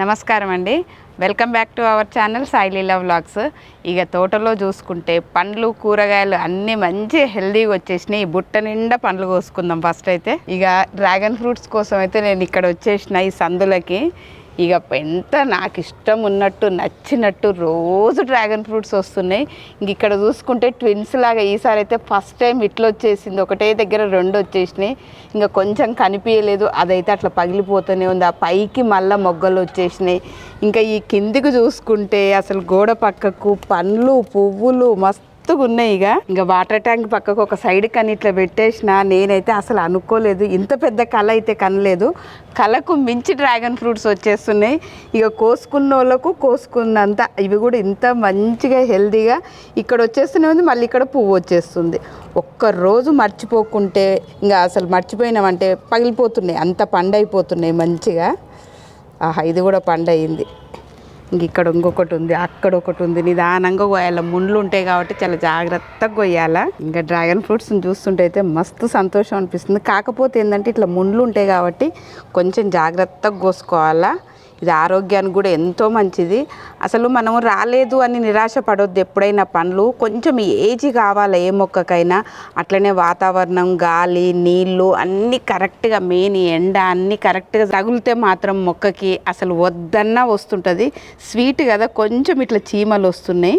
నమస్కారం అండి. Welcome back to our channel Saileela vlogs. ఇక తోటలో చూసుకుంటే పండ్లు కూరగాయలు అన్నీ మంచి హెల్దీగా వచ్చేసినాయి. బుట్ట నిండా పండ్లు కోసుకుందాం ఫస్ట్ అయితే. ఇక డ్రాగన్ ఫ్రూట్స్ కోసం అయితే నేను ఇక్కడ వచ్చేసిన ఈ సందులకి. ఇక ఎంత నాకు ఇష్టం ఉన్నట్టు నచ్చినట్టు రోజు డ్రాగన్ ఫ్రూట్స్ వస్తున్నాయి. ఇంక ఇక్కడ చూసుకుంటే ట్విన్స్ లాగా ఈసారి అయితే ఫస్ట్ టైం ఇట్లా వచ్చేసింది. ఒకటే దగ్గర రెండు వచ్చేసినాయి. ఇంకా కొంచెం కనిపించలేదు అదైతే అట్లా పగిలిపోతూనే ఉంది. ఆ పైకి మళ్ళీ మొగ్గలు వచ్చేసినాయి. ఇంకా ఈ కిందికి చూసుకుంటే అసలు గోడ పక్కకు పండ్లు పువ్వులు మస్తు మస్తుగా ఉన్నాయి ఇక ఇంకా వాటర్ ట్యాంక్ పక్కకు ఒక సైడ్ కని ఇట్లా పెట్టేసిన నేనైతే అసలు అనుకోలేదు. ఇంత పెద్ద కళ అయితే కనలేదు. కళకు మించి డ్రాగన్ ఫ్రూట్స్ వచ్చేస్తున్నాయి. ఇక కోసుకున్న వాళ్ళకు కోసుకున్నంత ఇవి కూడా ఇంత మంచిగా హెల్తీగా ఇక్కడ వచ్చేస్తూనే ఉంది మళ్ళీ ఇక్కడ పువ్వు వచ్చేస్తుంది. ఒక్క రోజు మర్చిపోకుంటే ఇంకా అసలు మర్చిపోయినామంటే పగిలిపోతున్నాయి. అంత పండైపోతున్నాయి మంచిగా. ఆహా ఇది కూడా పండయింది. ఇక్కడ ఇంకొకటి ఉంది అక్కడ ఒకటి ఉంది. నిదానంగా కోయాలి ముండ్లు ఉంటాయి కాబట్టి చాలా జాగ్రత్తగా కొయ్యాల ఇంకా డ్రాగన్ ఫ్రూట్స్ చూస్తుంటే అయితే మస్తు సంతోషం అనిపిస్తుంది. కాకపోతే ఏంటంటే ఇట్లా ముండ్లు ఉంటాయి కాబట్టి కొంచెం జాగ్రత్తగా కోసుకోవాలా. ఇది ఆరోగ్యానికి కూడా ఎంతో మంచిది. అసలు మనం రాలేదు అని నిరాశ పడొద్దు ఎప్పుడైనా పండ్లు కొంచెం ఏజీ కావాలి ఏ మొక్కకైనా. అట్లనే వాతావరణం గాలి నీళ్ళు అన్నీ కరెక్ట్గా మెయిన్ ఎండ అన్నీ కరెక్ట్గా తగిలితే మాత్రం మొక్కకి అసలు వద్దన్నా వస్తుంటుంది. స్వీట్ కదా కొంచెం ఇట్లా చీమలు వస్తున్నాయి.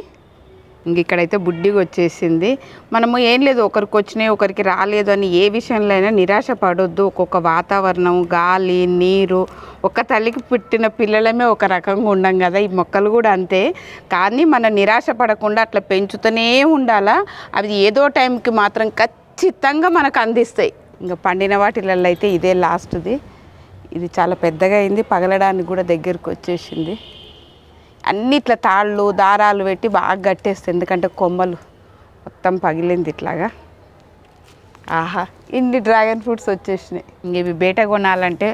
ఇంక ఇక్కడైతే బుడ్డిగా వచ్చేసింది మనము ఏం లేదు ఒకరికి వచ్చినాయి ఒకరికి రాలేదు అని ఏ విషయంలో అయినా నిరాశ పడొద్దు. ఒక్కొక్క వాతావరణం గాలి నీరు ఒక తల్లికి పుట్టిన పిల్లలమే ఒక రకంగా ఉండం కదా ఈ మొక్కలు కూడా అంతే. కానీ మనం నిరాశ పడకుండా అట్లా పెంచుతూనే ఉండాలా? అవి ఏదో టైంకి మాత్రం ఖచ్చితంగా మనకు అందిస్తాయి. ఇంకా పండిన వాటిలలో అయితే ఇదే లాస్ట్ది. ఇది చాలా పెద్దగా అయింది పగలడానికి కూడా దగ్గరకు వచ్చేసింది అన్ని ఇట్లా తాళ్ళు దారాలు పెట్టి బాగా కట్టేస్తాయి ఎందుకంటే కొమ్మలు మొత్తం పగిలింది ఇట్లాగా. ఆహా ఇన్ని డ్రాగన్ ఫ్రూట్స్ వచ్చేసినాయి. ఇవి బయట కొనాలంటే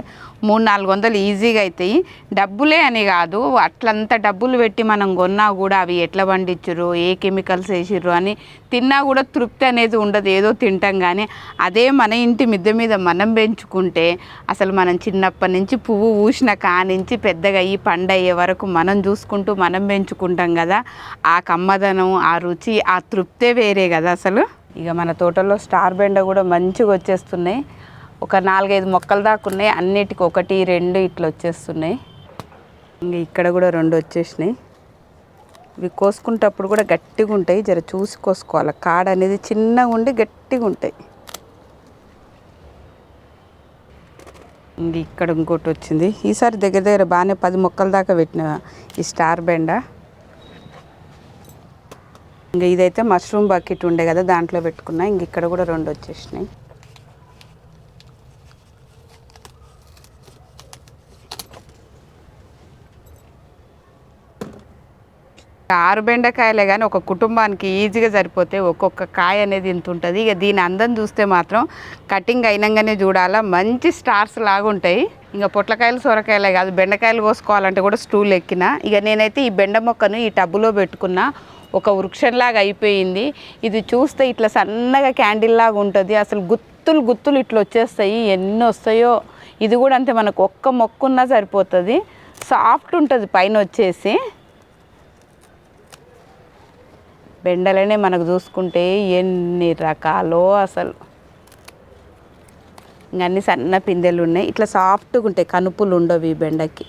మూడు నాలుగు వందలు ఈజీగా అవుతాయి డబ్బులే అని కాదు అట్లంత డబ్బులు పెట్టి మనం కొన్నా కూడా అవి ఎట్లా పండించరు ఏ కెమికల్స్ వేసిర్రు అని తిన్నా కూడా తృప్తి అనేది ఉండదు ఏదో తింటాం కానీ అదే మన ఇంటి మిద్దె మీద మనం పెంచుకుంటే అసలు మనం చిన్నప్పటి నుంచి పువ్వు ఊసిన కానించి పెద్దగా అయ్యి పండయ్యే వరకు మనం చూసుకుంటూ మనం పెంచుకుంటాం కదా. ఆ కమ్మదనం ఆ రుచి ఆ తృప్తే వేరే కదా అసలు. ఇక మన తోటలో స్టార్ బెండ కూడా మంచిగా వచ్చేస్తున్నాయి. ఒక నాలుగైదు మొక్కలు దాకా ఉన్నాయి. అన్నిటికి ఒకటి రెండు ఇట్లా వచ్చేస్తున్నాయి. ఇంక ఇక్కడ కూడా రెండు వచ్చేసినాయి. ఇవి కోసుకుంటప్పుడు కూడా గట్టిగా ఉంటాయి. జర చూసి కోసుకోవాలి. కాడ అనేది చిన్నగా ఉండి గట్టిగా ఉంటాయి. ఇంక ఇక్కడ ఇంకోటి వచ్చింది. ఈసారి దగ్గర దగ్గర బాగానే పది మొక్కల దాకా పెట్టిన ఈ స్టార్ బెండ. ఇంకా ఇదైతే మష్రూమ్ బకెట్ ఉండే కదా దాంట్లో పెట్టుకున్నా. ఇంక ఇక్కడ కూడా రెండు వచ్చేసినాయి. ఆరు బెండకాయలే కానీ ఒక కుటుంబానికి ఈజీగా సరిపోతే ఒక్కొక్క కాయ అనేది ఇంత ఉంటుంది. ఇక దీని అందం చూస్తే మాత్రం కటింగ్ అయినంగానే చూడాలా. మంచి స్టార్స్ లాగా ఉంటాయి. ఇంకా పొట్లకాయలు సొరకాయలే కాదు. బెండకాయలు కోసుకోవాలంటే కూడా స్టూల్ ఎక్కిన. ఇక నేనైతే ఈ బెండ మొక్కను ఈ టబ్బులో పెట్టుకున్నా. ఒక వృక్షంలాగా అయిపోయింది. ఇది చూస్తే ఇట్లా సన్నగా క్యాండిల్ లాగా ఉంటుంది. అసలు గుత్తులు గుత్తులు ఇట్లా వచ్చేస్తాయి. ఎన్ని వస్తాయో ఇది కూడా అంతే మనకు ఒక్క మొక్క ఉన్నా సరిపోతుంది. సాఫ్ట్ ఉంటుంది పైన వచ్చేసి. బెండలనే మనకు చూసుకుంటే ఎన్ని రకాలో అసలు. ఇంకా అన్ని సన్న పిందెలు ఉన్నాయి. ఇట్లా సాఫ్ట్గా ఉంటాయి. కనుపులు ఉండవు ఈ బెండకి.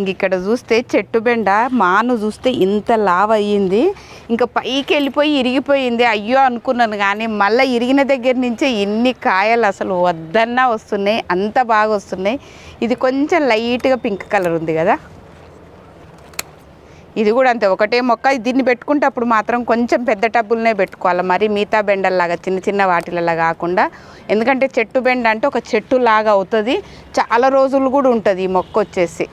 ఇంక ఇక్కడ చూస్తే చెట్టు బెండ మాను చూస్తే ఇంత లావ్ అయ్యింది. ఇంకా పైకి వెళ్ళిపోయి ఇరిగిపోయింది. అయ్యో అనుకున్నాను కానీ మళ్ళీ ఇరిగిన దగ్గర నుంచే ఇన్ని కాయలు అసలు వద్దన్నా వస్తున్నాయి. అంత బాగా వస్తున్నాయి. ఇది కొంచెం లైట్గా పింక్ కలర్ ఉంది కదా. ఇది కూడా అంతే. ఒకటే మొక్క. దీన్ని పెట్టుకుంటే అప్పుడు మాత్రం కొంచెం పెద్ద టబ్బులనే పెట్టుకోవాలి. మరి మిగతా బెండల్లాగా చిన్న చిన్న వాటిలలా కాకుండా. ఎందుకంటే చెట్టు బెండ అంటే ఒక చెట్టు లాగా అవుతుంది. చాలా రోజులు కూడా ఉంటుంది ఈ మొక్క వచ్చేసి.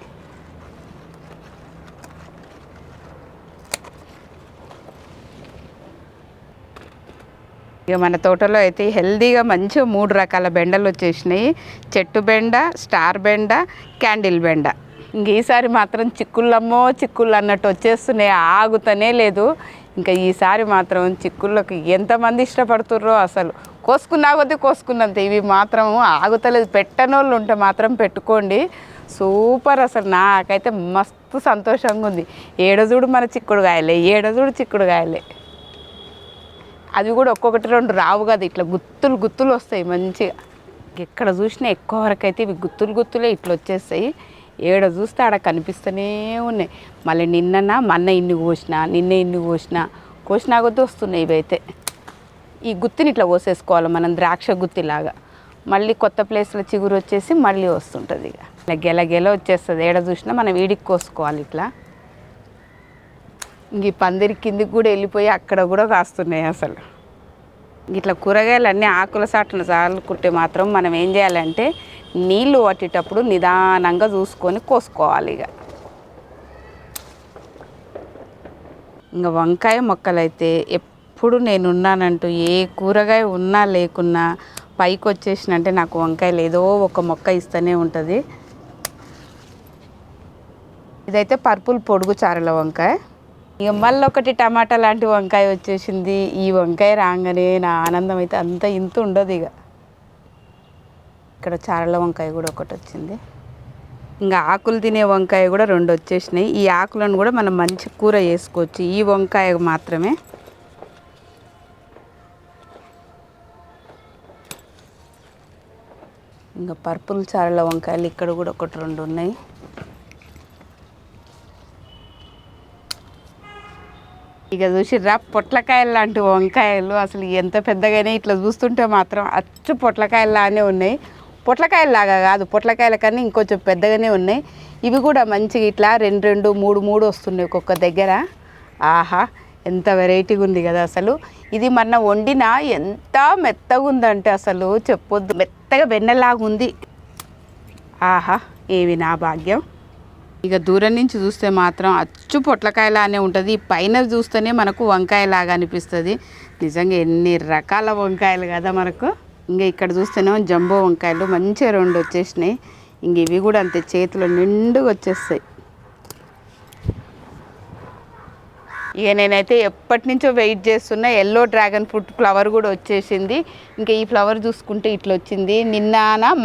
ఇక మన తోటలో అయితే హెల్దీగా మంచిగా మూడు రకాల బెండలు వచ్చేసినాయి. చెట్టు బెండ స్టార్ బెండ క్యాండిల్ బెండ. ఇంక ఈసారి మాత్రం చిక్కుళ్ళమ్మో చిక్కుళ్ళు అన్నట్టు వచ్చేస్తున్నాయి. ఆగుతనే లేదు. ఇంకా ఈసారి మాత్రం చిక్కుళ్ళకి ఎంతమంది ఇష్టపడుతుర్రో అసలు. కోసుకున్నా కొద్దీ కోసుకున్నంత ఇవి మాత్రం ఆగుతలేదు. పెట్టనోళ్ళు ఉంటే మాత్రం పెట్టుకోండి. సూపర్ అసలు. నాకైతే మస్తు సంతోషంగా ఉంది. ఏడజూడు మన చిక్కుడు కాయలే ఏడజూడు చిక్కుడు కాయలే అవి కూడా ఒక్కొక్కటి రెండు రావు కదా ఇట్లా గుత్తులు గుత్తులు వస్తాయి మంచిగా. ఎక్కడ చూసినా ఎక్కువ వరకు అయితే ఇవి గుత్తులు గుత్తులే ఇట్లా వచ్చేస్తాయి. ఏడ చూస్తే ఆడ కనిపిస్తూనే ఉన్నాయి. మళ్ళీ నిన్న మొన్న ఇన్ని కోసిన నిన్న ఇన్ని కోసిన కోసినా కొద్దీ వస్తున్నాయి ఇవైతే ఈ గుత్తిని ఇట్లా కోసేసుకోవాలి మనం ద్రాక్ష గుత్తిలాగా. మళ్ళీ కొత్త ప్లేస్లో చిగురు వచ్చేసి మళ్ళీ వస్తుంటుంది ఇక. ఇట్లా గెల గెల వచ్చేస్తుంది. ఏడ చూసినా మనం వీడికి కోసుకోవాలి ఇట్లా. ఇంక పందిరి కిందికి కూడా వెళ్ళిపోయి అక్కడ కూడా కాస్తున్నాయి అసలు. ఇట్లా కూరగాయలు అన్నీ ఆకుల సాటున చాలుకుంటే మాత్రం మనం ఏం చేయాలంటే నీళ్ళు పట్టేటప్పుడు నిదానంగా చూసుకొని కోసుకోవాలి ఇక. ఇంకా వంకాయ మొక్కలైతే ఎప్పుడు నేనున్నానంటూ ఏ కూరగాయ ఉన్నా లేకున్నా పైకి వచ్చేసినంటే నాకు వంకాయలు ఏదో ఒక మొక్క ఇస్తూనే ఉంటుంది. ఇదైతే పర్పుల్ పొడుగు చారల వంకాయ. ఇక మళ్ళీ ఒకటి టమాటా లాంటి వంకాయ వచ్చేసింది. ఈ వంకాయ రాగానే నా ఆనందం అయితే అంత ఇంత ఉండదు ఇక. ఇక్కడ చారల వంకాయ కూడా ఒకటి వచ్చింది. ఇంకా ఆకులు తినే వంకాయ కూడా రెండు వచ్చేసినాయి. ఈ ఆకులను కూడా మనం మంచి కూర చేసుకోవచ్చు. ఈ వంకాయ మాత్రమే. ఇంకా పర్పుల్ చారల వంకాయలు ఇక్కడ కూడా ఒకటి రెండు ఉన్నాయి. ఇక చూసిర్రా పొట్లకాయలు లాంటి వంకాయలు అసలు ఎంత పెద్దగానే ఇట్లా చూస్తుంటే మాత్రం అచ్చు పొట్లకాయలానే ఉన్నాయి. పొట్లకాయలాగా కాదు పొట్లకాయల కన్నా ఇంకొంచెం పెద్దగానే ఉన్నాయి. ఇవి కూడా మంచిగా ఇట్లా రెండు రెండు మూడు మూడు వస్తున్నాయి ఒక్కొక్క దగ్గర. ఆహా ఎంత వెరైటీగా ఉంది కదా అసలు. ఇది మొన్న వండిన ఎంత మెత్తగా ఉందంటే అసలు చెప్పొద్దు. మెత్తగా వెన్నెలాగా ఉంది ఆహా ఏవి నా భాగ్యం. ఇక దూరం నుంచి చూస్తే మాత్రం అచ్చు పొట్లకాయలానే ఉంటుంది. పైన చూస్తేనే మనకు వంకాయలాగా అనిపిస్తుంది. నిజంగా ఎన్ని రకాల వంకాయలు కదా మనకు. ఇంకా ఇక్కడ చూస్తేనేమో జంబో వంకాయలు మంచిగా రెండు వచ్చేసినాయి. ఇంక ఇవి కూడా అంతే చేతిలో నిండుగా వచ్చేస్తాయి. ఇక నేనైతే ఎప్పటి నుంచో వెయిట్ చేస్తున్నా. ఎల్లో డ్రాగన్ ఫ్రూట్ ఫ్లవర్ కూడా వచ్చేసింది. ఇంకా ఈ ఫ్లవర్ చూసుకుంటే ఇట్లా వచ్చింది. నిన్న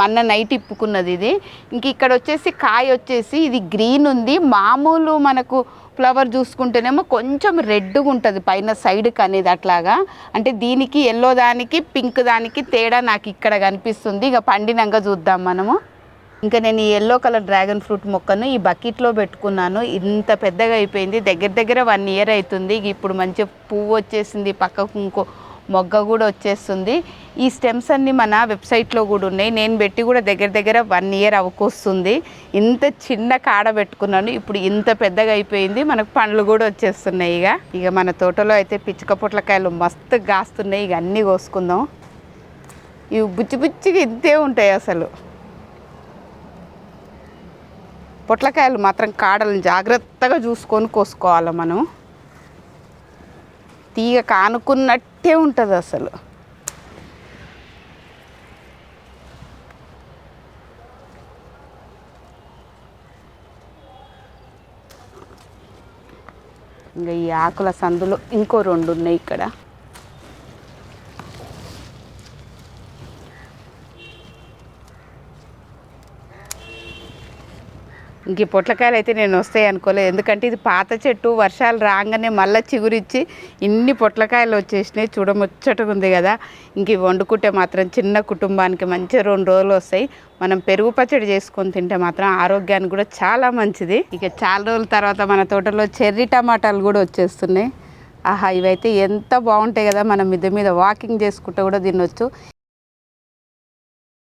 మొన్న నైట్ ఇప్పుకున్నది ఇది. ఇంక ఇక్కడ వచ్చేసి కాయ వచ్చేసి ఇది గ్రీన్ ఉంది. మామూలు మనకు ఫ్లవర్ చూసుకుంటేనేమో కొంచెం రెడ్గా ఉంటుంది పైన సైడ్కి అనేది అట్లాగా. అంటే దీనికి ఎల్లో దానికి పింక్ దానికి తేడా నాకు ఇక్కడ కనిపిస్తుంది. ఇక పండినాక చూద్దాం మనము. ఇంకా నేను ఈ ఎల్లో కలర్ డ్రాగన్ ఫ్రూట్ మొక్కను ఈ బకెట్లో పెట్టుకున్నాను. ఇంత పెద్దగా అయిపోయింది. దగ్గర దగ్గర వన్ ఇయర్ అవుతుంది ఇక ఇప్పుడు మంచి పువ్వు వచ్చేసింది. పక్కకు ఇంకో మొగ్గ కూడా వచ్చేస్తుంది. ఈ స్టెమ్స్ అన్నీ మన వెబ్సైట్లో కూడా ఉన్నాయి. నేను పెట్టి కూడా దగ్గర దగ్గర వన్ ఇయర్ అవకొస్తుంది. ఇంత చిన్న కాడ పెట్టుకున్నాను. ఇప్పుడు ఇంత పెద్దగా అయిపోయింది. మనకు పండ్లు కూడా వచ్చేస్తున్నాయి ఇక. ఇక మన తోటలో అయితే పిచ్చుక పొట్లకాయలు మస్తు కాస్తున్నాయి ఇక అన్నీ కోసుకుందాం. ఇవి బుచ్చి బుచ్చిగా ఇంతే ఉంటాయి అసలు. పొట్లకాయలు మాత్రం కాడలను జాగ్రత్తగా చూసుకొని కోసుకోవాలి మనం. తీగ కానుకున్నట్టే ఉంటుంది అసలు. ఇంకా ఈ ఆకుల సందులో ఇంకో రెండు ఉన్నాయి ఇక్కడ. ఇంక పొట్లకాయలు అయితే నేను వస్తాయి అనుకోలేదు. ఎందుకంటే ఇది పాత చెట్టు వర్షాలు రాగానే మళ్ళీ చిగురిచ్చి ఇన్ని పొట్లకాయలు వచ్చేసినాయి. చూడముచ్చటగా ఉంది కదా. ఇంక ఇవి వండుకుంటే మాత్రం చిన్న కుటుంబానికి మంచి రెండు రోజులు వస్తాయి. మనం పెరుగు పచ్చడి చేసుకొని తింటే మాత్రం ఆరోగ్యానికి కూడా చాలా మంచిది. ఇక చాలా రోజుల తర్వాత మన తోటలో చెర్రీ టమాటాలు కూడా వచ్చేస్తున్నాయి. ఆహా ఇవైతే ఎంత బాగుంటాయి కదా. మనం మిద్దె మీద వాకింగ్ చేసుకుంటే కూడా తినొచ్చు.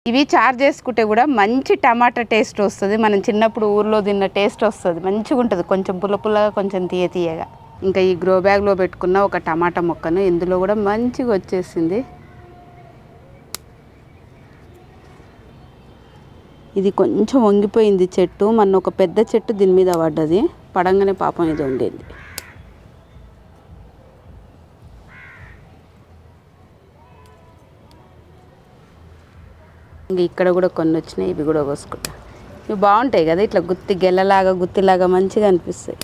ఇవి చార్ చేసుకుంటే కూడా మంచి టమాటా టేస్ట్ వస్తుంది. మనం చిన్నప్పుడు ఊర్లో తిన్న టేస్ట్ వస్తుంది. మంచిగా ఉంటుంది. కొంచెం పుల్ల పుల్లగా కొంచెం తీయ తీయగా. ఇంకా ఈ గ్రో బ్యాగ్లో పెట్టుకున్న ఒక టమాటా మొక్కను ఇందులో కూడా మంచిగా వచ్చేసింది. ఇది కొంచెం వంగిపోయింది చెట్టు. మన ఒక పెద్ద చెట్టు దీని మీద పడ్డది. పడంగానే పాపం ఇది ఉండేది ఇంక ఇక్కడ కూడా కొన్ని వచ్చినాయి ఇవి కూడా కోసుకుంటా ఇవి బాగుంటాయి కదా ఇట్లా గుత్తి గెల్లలాగా గుత్తిలాగా మంచిగా అనిపిస్తాయి.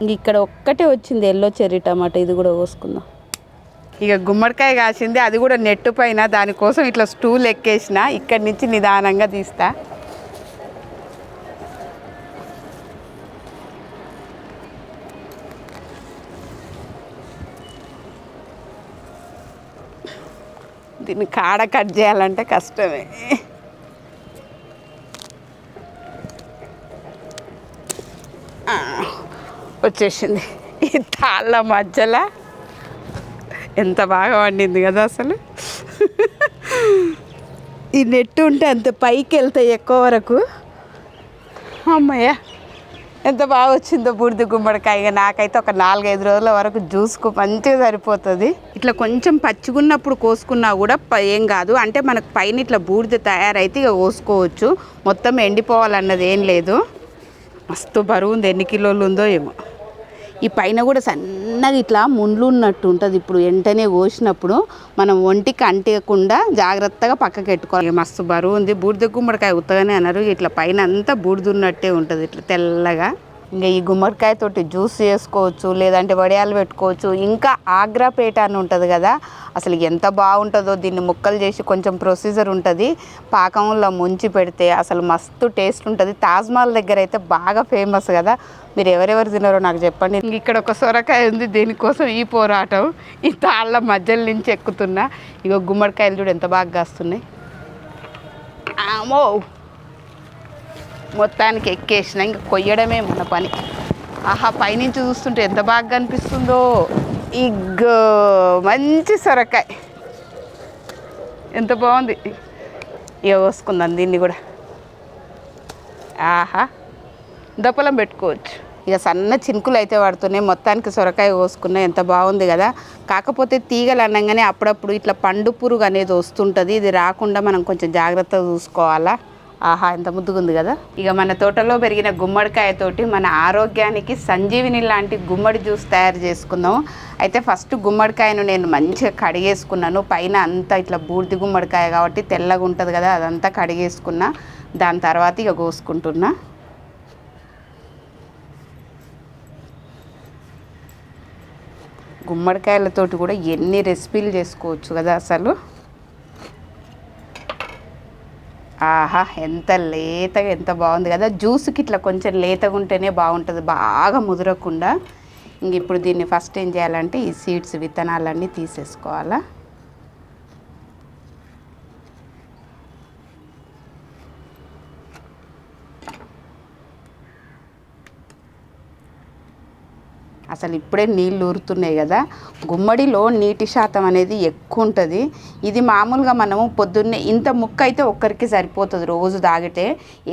ఇంక ఇక్కడ ఒక్కటే వచ్చింది ఎల్లో చెర్రీ టమాటా ఇది కూడా కోసుకుందాం ఇక గుమ్మడికాయ కాసింది అది కూడా నెట్టు పైన దానికోసం ఇట్లా స్టూల్ ఎక్కేసిన ఇక్కడి నుంచి నిదానంగా తీస్తా. దీన్ని కాడ కట్ చేయాలంటే కష్టమే. వచ్చేసింది. ఈ తాళ్ళ మధ్యలో ఎంత బాగా వండింది కదా అసలు. ఈ నెట్ ఉంటే అంత పైకి వెళ్తాయి ఎక్కువ వరకు. అమ్మయ్య. ఎంత బాగా వచ్చిందో బూడిద గుమ్మడికాయ. ఇక నాకైతే ఒక నాలుగైదు రోజుల వరకు జ్యూస్కు మంచిగా సరిపోతుంది. ఇట్లా కొంచెం పచ్చిగున్నప్పుడు కోసుకున్నా కూడా ప- ఏం కాదు. అంటే మనకు పైన ఇట్లా బూడిద తయారైతే ఇక కోసుకోవచ్చు. మొత్తం ఎండిపోవాలన్నది ఏం లేదు. మస్తు బరువు ఉంది. ఎన్ని కిలోలు ఉందో ఏమో. ఈ పైన కూడా సన్నగా ఇట్లా ముండ్లు ఉన్నట్టు ఉంటుంది. ఇప్పుడు వెంటనే కోసినప్పుడు మనం ఒంటికి అంటకుండా జాగ్రత్తగా పక్కకి పెట్టుకోవాలి. మస్తు బరువు ఉంది. బూడిద గుమ్మడికాయ ఉత్తగానే అన్నారు. ఇట్లా పైన అంతా బూడిద ఉన్నట్టే ఉంటుంది. ఇట్లా తెల్లగా. ఇంకా ఈ గుమ్మడికాయ తోటి జ్యూస్ చేసుకోవచ్చు లేదంటే వడియాలు పెట్టుకోవచ్చు. ఇంకా ఆగ్రా పేట అని ఉంటుంది కదా అసలు ఎంత బాగుంటుందో దీన్ని ముక్కలు చేసి కొంచెం ప్రొసీజర్ ఉంటుంది. పాకంలో ముంచి పెడితే అసలు మస్తు టేస్ట్ ఉంటుంది. తాజ్మహల్ దగ్గర అయితే బాగా ఫేమస్ కదా. మీరు ఎవరెవరు తిన్నారో నాకు చెప్పండి. ఇక్కడ ఒక సొరకాయ ఉంది దీనికోసం ఈ పోరాటం. ఈ తాళ్ళ మధ్యల నుంచి ఎక్కుతున్నా. ఇక గుమ్మడికాయలు చూడు ఎంత బాగా కాస్తున్నాయి. ఆమో! మొత్తానికి ఎక్కేసిన. ఇంకా కొయ్యడమే మన పని. ఆహా పైనుంచి చూస్తుంటే ఎంత బాగా కనిపిస్తుందో. ఇగ్గో మంచి సొరకాయ. ఎంత బాగుంది. ఇక కోసుకుందాం దీన్ని కూడా. ఆహా దప్పలం పెట్టుకోవచ్చు. ఇక సన్న చినుకులు అయితే పడుతున్నాయి. మొత్తానికి సొరకాయ కోసుకున్నా ఎంత బాగుంది కదా. కాకపోతే తీగలు అనగానే అప్పుడప్పుడు ఇట్లా పండు పురుగు అనేది వస్తుంటుంది. ఇది రాకుండా మనం కొంచెం జాగ్రత్తగా చూసుకోవాలా? ఆహా ఎంత ముద్దుగుంది కదా. ఇక మన తోటలో పెరిగిన గుమ్మడికాయతోటి మన ఆరోగ్యానికి సంజీవిని లాంటి గుమ్మడి జ్యూస్ తయారు చేసుకుందాం అయితే ఫస్ట్ గుమ్మడికాయను నేను మంచిగా కడిగేసుకున్నాను. పైన అంతా ఇట్లా బూడిది గుమ్మడికాయ కాబట్టి తెల్లగా ఉంటుంది కదా అదంతా కడిగేసుకున్నా. దాని తర్వాత ఇక కోసుకుంటున్నా. గుమ్మడికాయలతోటి కూడా ఎన్ని రెసిపీలు చేసుకోవచ్చు కదా అసలు. ఆహా ఎంత లేతగా ఎంత బాగుంది కదా. జ్యూస్కి ఇట్లా కొంచెం లేతగా ఉంటేనే బాగుంటుంది బాగా ముదరకుండా. ఇంక ఇప్పుడు దీన్ని ఫస్ట్ ఏం చేయాలంటే ఈ సీడ్స్ విత్తనాలన్నీ తీసేసుకోవాలా. అసలు ఇప్పుడే నీళ్ళు ఊరుతున్నాయి కదా. గుమ్మడిలో నీటి శాతం అనేది ఎక్కువ ఉంటుంది ఇది మామూలుగా మనము పొద్దున్నే ఇంత ముక్క అయితే ఒక్కరికి సరిపోతుంది రోజు తాగితే.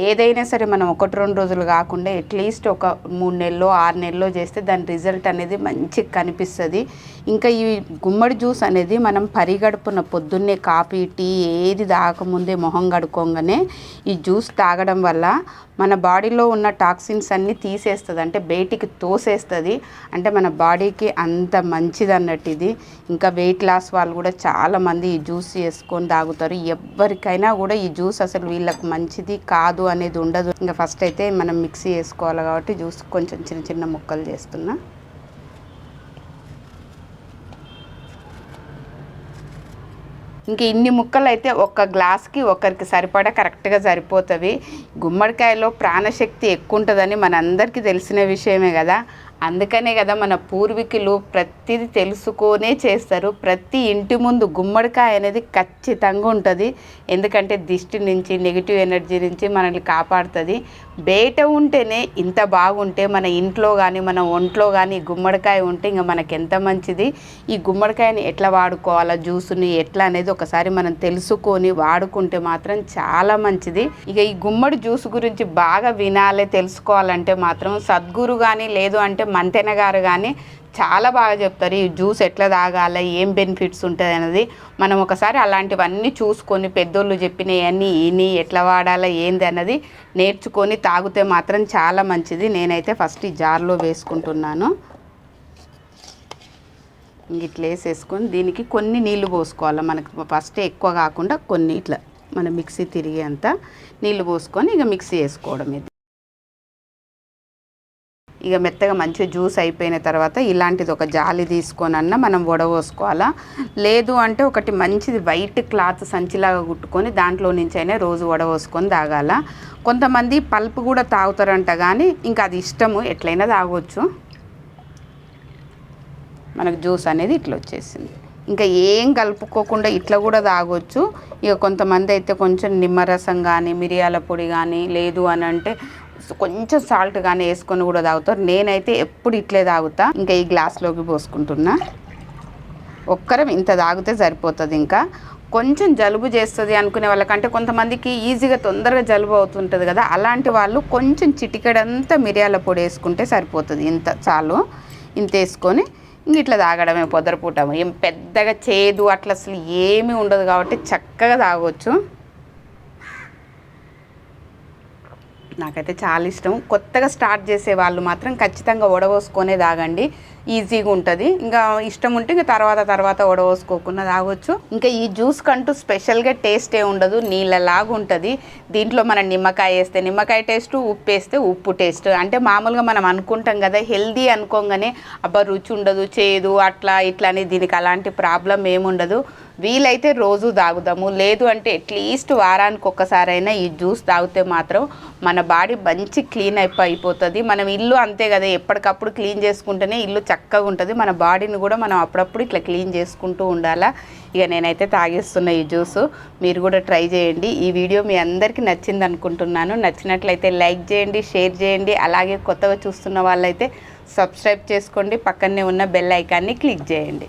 ఏదైనా సరే మనం ఒకటి రెండు రోజులు కాకుండా అట్లీస్ట్ ఒక మూడు నెలలో ఆరు నెలలో చేస్తే దాని రిజల్ట్ అనేది మంచిగా కనిపిస్తుంది. ఇంకా ఈ గుమ్మడి జ్యూస్ అనేది మనం పరిగడుపున పొద్దున్నే కాఫీ టీ ఏది తాగకముందే మొహం కడుక్కోగానే ఈ జ్యూస్ తాగడం వల్ల మన బాడీలో ఉన్న టాక్సిన్స్ అన్నీ తీసేస్తుంది. అంటే బయటికి తోసేస్తుంది. అంటే మన బాడీకి అంత మంచిది అన్నట్టు ఇది. ఇంకా వెయిట్ లాస్ వాళ్ళు కూడా చాలామంది ఈ జ్యూస్ చేసుకొని తాగుతారు. ఎవరికైనా కూడా ఈ జ్యూస్ అసలు వీళ్ళకి మంచిది కాదు అనేది ఉండదు. ఇంకా ఫస్ట్ అయితే మనం మిక్సీ చేసుకోవాలి కాబట్టి జ్యూస్ కొంచెం చిన్న చిన్న ముక్కలు చేస్తున్నా. ఇంక ఇన్ని ముక్కలు అయితే ఒక్క గ్లాస్కి ఒకరికి సరిపడా కరెక్ట్గా సరిపోతుంది గుమ్మడికాయలో ప్రాణశక్తి ఎక్కువ ఉంటుందని మనందరికీ తెలిసిన విషయమే కదా. అందుకనే కదా మన పూర్వీకులు ప్రతిదీ తెలుసుకొనే చేస్తారు. ప్రతి ఇంటి ముందు గుమ్మడికాయ అనేది ఖచ్చితంగా ఉంటుంది. ఎందుకంటే దిష్టి నుంచి నెగిటివ్ ఎనర్జీ నుంచి మనల్ని కాపాడుతుంది. బయట ఉంటేనే ఇంత బాగుంటే మన ఇంట్లో కానీ మన ఒంట్లో కానీ గుమ్మడికాయ ఉంటే ఇంకా మనకి ఎంత మంచిది? ఈ గుమ్మడికాయని ఎట్లా వాడుకోవాలా? జ్యూస్ని ఎట్లా అనేది ఒకసారి మనం తెలుసుకొని వాడుకుంటే మాత్రం చాలా మంచిది. ఇక ఈ గుమ్మడి జ్యూస్ గురించి బాగా వినాలి తెలుసుకోవాలంటే మాత్రం సద్గురు కానీ లేదు అంటే మంతెన గారు కానీ చాలా బాగా చెప్తారు ఈ జ్యూస్ ఎట్లా తాగాలి ఏం బెనిఫిట్స్ ఉంటుంది అనేది. మనం ఒకసారి అలాంటివన్నీ చూసుకొని పెద్దోళ్ళు చెప్పినవన్నీ ఇని ఎట్లా వాడాలా ఏంది అన్నది నేర్చుకొని తాగితే మాత్రం చాలా మంచిది. నేనైతే ఫస్ట్ ఈ జార్లో వేసుకుంటున్నాను. ఇట్లా వేసేసుకొని దీనికి కొన్ని నీళ్ళు పోసుకోవాలి. మనకు ఫస్ట్ ఎక్కువ కాకుండా కొన్ని ఇట్లా మన మిక్సీ తిరిగేంత నీళ్ళు పోసుకొని ఇక మిక్సీ వేసుకోవడం ఇది. ఇక మెత్తగా మంచిగా జ్యూస్ అయిపోయిన తర్వాత ఇలాంటిది ఒక జాలి తీసుకొనన్నా మనం వడవోసుకోవాలా లేదు అంటే ఒకటి మంచిది వైట్ క్లాత్ సంచిలాగా కుట్టుకొని దాంట్లో నుంచి అయినా రోజు వడవోసుకొని తాగాల? కొంతమంది పల్పు కూడా తాగుతారంట కానీ ఇంకా అది ఇష్టము ఎట్లయినా తాగొచ్చు. మనకు జ్యూస్ అనేది ఇట్లా వచ్చేసింది. ఇంకా ఏం కలుపుకోకుండా ఇట్లా కూడా తాగొచ్చు. ఇక కొంతమంది అయితే కొంచెం నిమ్మరసం కానీ మిరియాల పొడి కానీ లేదు అని అంటే కొంచెం సాల్ట్ కానీ వేసుకొని కూడా తాగుతారు నేనైతే ఎప్పుడు ఇట్లే తాగుతా. ఇంకా ఈ గ్లాస్లోకి పోసుకుంటున్నా. ఒక్కరం ఇంత తాగితే సరిపోతుంది ఇంకా. కొంచెం జలుబు చేస్తుంది అనుకునే వాళ్ళకంటే కొంతమందికి ఈజీగా తొందరగా జలుబు అవుతుంటుంది కదా. అలాంటి వాళ్ళు కొంచెం చిటికెడంతా మిరియాల పొడి వేసుకుంటే సరిపోతుంది. ఇంత చాలు. ఇంత వేసుకొని ఇంక ఇట్లా తాగడమే పొదరపూట ఏం పెద్దగా చేదు అట్లా అసలు ఏమీ ఉండదు కాబట్టి చక్కగా తాగొచ్చు. నాకైతే చాలా ఇష్టం. కొత్తగా స్టార్ట్ చేసే వాళ్ళు మాత్రం ఖచ్చితంగా వడవోసుకొనే తాగండి ఈజీగా ఉంటుంది. ఇంకా ఇష్టం ఉంటే ఇంకా తర్వాత తర్వాత వడవోసుకోకుండా తాగొచ్చు ఇంకా ఈ జ్యూస్ కంటూ స్పెషల్గా టేస్ట్ ఏ ఉండదు. నీళ్ళలాగా ఉంటుంది. దీంట్లో మనం నిమ్మకాయ వేస్తే నిమ్మకాయ టేస్ట్ ఉప్పు వేస్తే ఉప్పు టేస్ట్. అంటే మామూలుగా మనం అనుకుంటాం కదా హెల్దీ అనుకోగానే అబ్బా రుచి ఉండదు చేదు అట్లా ఇట్లా అని దీనికి అలాంటి ప్రాబ్లం ఏముండదు. వీలైతే రోజు తాగుదాము. లేదు అంటే అట్లీస్ట్ వారానికి ఒక్కసారైనా ఈ జ్యూస్ తాగితే మాత్రం మన బాడీ మంచి క్లీన్ అయిపో అయిపోతుంది. మనం ఇల్లు అంతే కదా ఎప్పటికప్పుడు క్లీన్ చేసుకుంటేనే ఇల్లు చక్కగా ఉంటుంది. మన బాడీని కూడా మనం అప్పుడప్పుడు ఇట్లా క్లీన్ చేసుకుంటూ ఉండాలా? ఇక నేనైతే తాగేస్తున్న ఈ జ్యూస్. మీరు కూడా ట్రై చేయండి. ఈ వీడియో మీ అందరికీ నచ్చింది అనుకుంటున్నాను. నచ్చినట్లయితే లైక్ చేయండి షేర్ చేయండి. అలాగే కొత్తగా చూస్తున్న వాళ్ళైతే సబ్స్క్రైబ్ చేసుకోండి. పక్కనే ఉన్న బెల్ ఐకాన్ని క్లిక్ చేయండి.